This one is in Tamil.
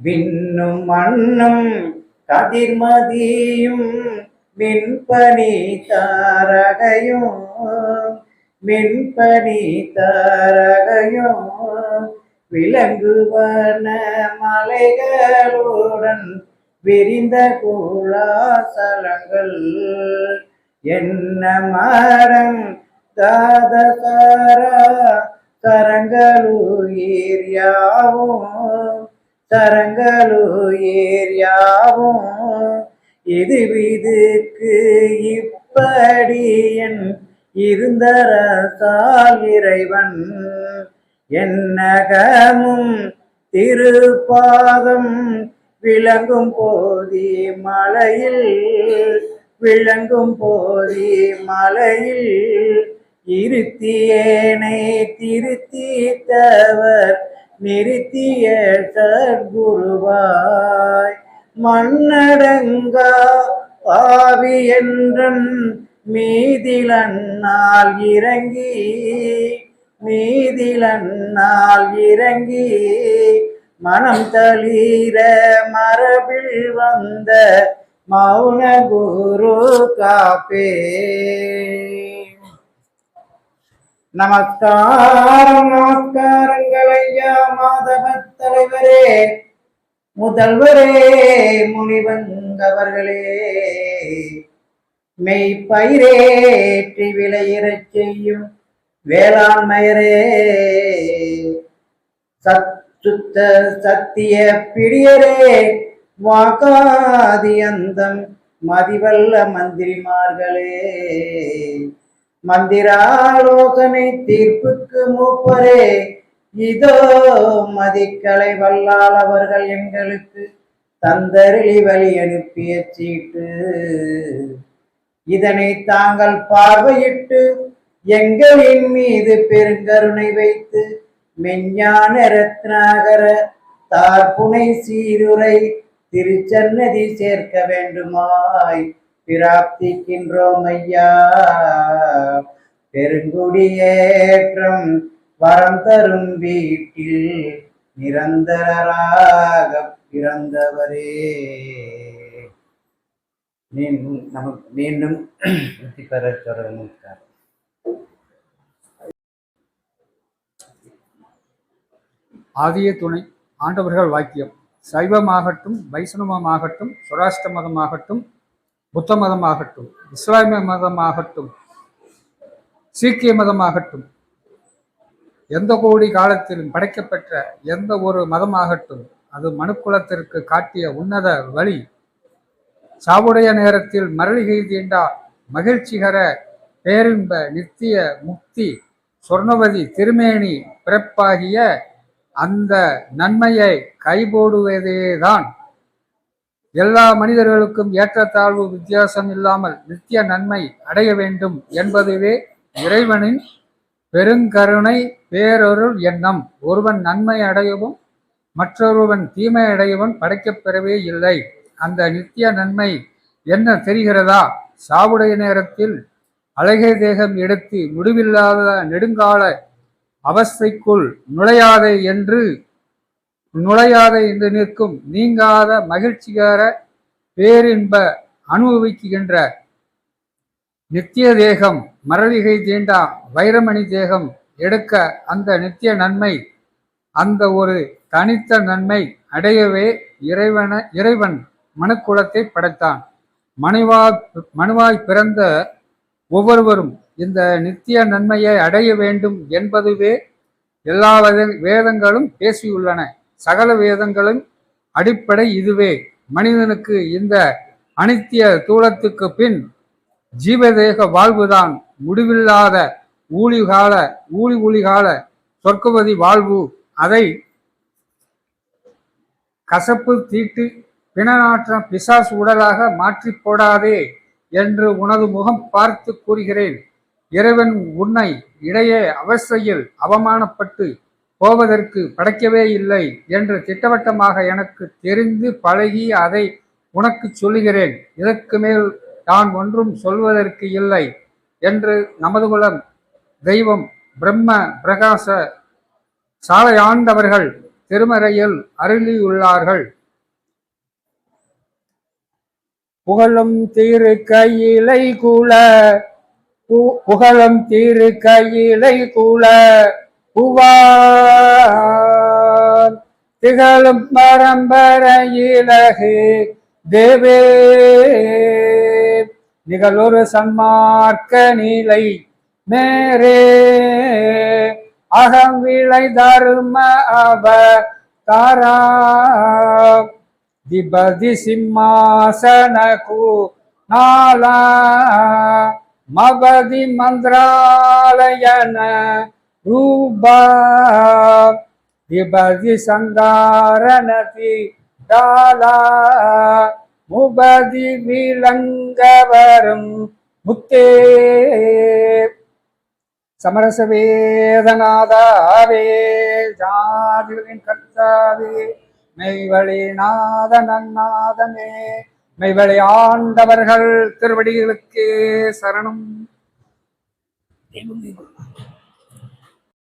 விண்ணும் மண்ணும் கதிர்மதியும் மின்பனி தாரகையும் மின்பனி தாரகையும் விளங்குவன மலைகளுடன் விரிந்த கூழாசலங்கள். என்ன மரம் தாதசாரா தரங்களு ஏரியாவும் தரங்களுயிர் யாவும் இது விதுக்கு இப்படியன் இருந்தரசால் இறைவன். என்னகமும் திருப்பாதம் விளங்கும் போதி மலையில் விளங்கும் போதி மலையில் இருத்தியேனை திருத்தித்தவர் நிறுத்திய சத்குருவாய் மன்னடங்கா பாவி என்றன் மீதிலன்னால் இறங்கி மீதிலன்னால் இறங்கி மனம் தளீர மரபில் வந்த மௌன குரு காப்பே. நமஸ்காரம் நமஸ்காரங்கள் ஐயா மாதவ தலைவரே. முதல்வரே முனிவங்கவர்களே மெய்ப்பயிரேற்றி விளையிறச் செய்யும் வேளாண்மையரே. சத்துத்த சத்திய பிடியரே வாக்காதி அந்தம் மதிவல்ல மந்திரிமார்களே. மந்திராலோசனை தீர்ப்புக்கு மூப்பரே. இதோ மதிக்கலை வல்லால் அவர்கள் எங்களுக்கு தந்தருளி வழி அனுப்பிய சீட்டு. இதனை தாங்கள் பார்வையிட்டு எங்களின் மீது பெருங்கருணை வைத்து மெஞ்ஞான ரத்னாகர தார்புனை சீருரை திருச்சன்னதி சேர்க்க வேண்டுமாய். பிராப்திக்கின்றோம் ஐயா. பெருங்குடியேற்றம் வரம் தரும் வீட்டில் நிரந்தரராக பிறந்தவரே. மீண்டும் நமக்கு மீண்டும் வெற்றி பெற தொடர்ந்தார் ஆதிய துணை ஆண்டவர்கள் வாக்கியம். சைவமாகட்டும் வைஷ்ணவமாகட்டும் சுராஷ்டிர மதமாகட்டும் புத்த மதமாகட்டும் இஸ்லாமிய மதமாகட்டும் சீக்கிய மதமாகட்டும் எந்த கோடி காலத்திலும் படைக்கப்பெற்ற எந்த ஒரு மதமாகட்டும் அது மனுக்குலத்திற்கு காட்டிய உன்னத வழி. சாவுடைய நேரத்தில் மரளிகை தீண்டா மகிழ்ச்சிகர பேரின்ப நித்திய முக்தி சொர்ணவதி திருமேனி பிறப்பாகிய அந்த நன்மையை கைபோடுவதேதான். எல்லா மனிதர்களுக்கும் ஏற்றத்தாழ்வு வித்தியாசம் இல்லாமல் நித்திய நன்மை அடைய வேண்டும் என்பதுவே இறைவனின் பெருங்கருணை பேரொருள் எண்ணம். ஒருவன் நன்மை அடையவும் மற்றொருவன் தீமை அடையவும் படைக்கப் பெறவே இல்லை. அந்த நித்திய நன்மை என்ன தெரிகிறதா? சாவுடைய நேரத்தில் அழகை தேகம் எடுத்து முடிவில்லாத நெடுங்கால அவஸ்தைக்குள் நுழையாதே என்று நுழையாத இன்று நிற்கும் நீங்காத மகிழ்ச்சிகர பேரின்ப அனுபவிக்கின்ற நித்திய தேகம் மரளிகை தீண்டா வைரமணி தேகம் எடுக்க அந்த நித்திய நன்மை அந்த ஒரு தனித்த நன்மை அடையவே இறைவன இறைவன் மனுக்குலத்தை படைத்தான். மனுவா மனுவாய் பிறந்த ஒவ்வொருவரும் இந்த நித்திய நன்மையை அடைய வேண்டும் என்பதுவே எல்லா வேதங்களும் பேசியுள்ளன. சகல வேதங்களும் அடிப்படை இதுவே. மனிதனுக்கு இந்த அனித்திய தூளத்துக்கு பின் ஜீவதேக வாழ்வுதான். முடிவில்லாத ஊழிகால ஊழி ஊழிகால சொர்க்கவதி வாழ்வு. அதை கசப்பு தீட்டு பிணநாற்றம் பிசாசு உடலாக மாற்றி போடாதே என்று உனது முகம் பார்த்து கூறுகிறேன். இறைவன் உன்னை இடையே அவஸ்தையில் அவமானப்பட்டு போவதற்கு படைக்கவே இல்லை என்று திட்டவட்டமாக எனக்கு தெரிந்து பழகி அதை உனக்கு சொல்லுகிறேன். இதற்கு மேல் நான் ஒன்றும் சொல்வதற்கு இல்லை என்று நமது குலம் தெய்வம் பிரம்ம பிரகாச சாலையாண்டவர்கள் திருமறையில் அருளியுள்ளார்கள். புகழும் திரு கையிலை கூல பு- புகழும் திரு கையிலை கூல புவார் திகழும் பரம்பரையிலகு தேவே. நிகழொரு சன்மார்க்க நிலை மேரே. அகம் விளை தரும அவ தாரா திபதி சிம்மாசன நாளா. மபதி மந்திராலயன ரூபா திபதி சங்காரணதி டாலா முபதி விளங்கவரும் முத்தே. சமரச வேதநாதாவே ஜாதிகளின் கர்த்தாவே மெய்வழி நாதனன் நாதனே மெய்வழி ஆண்டவர்கள் திருவடிகளுக்கு சரணம்.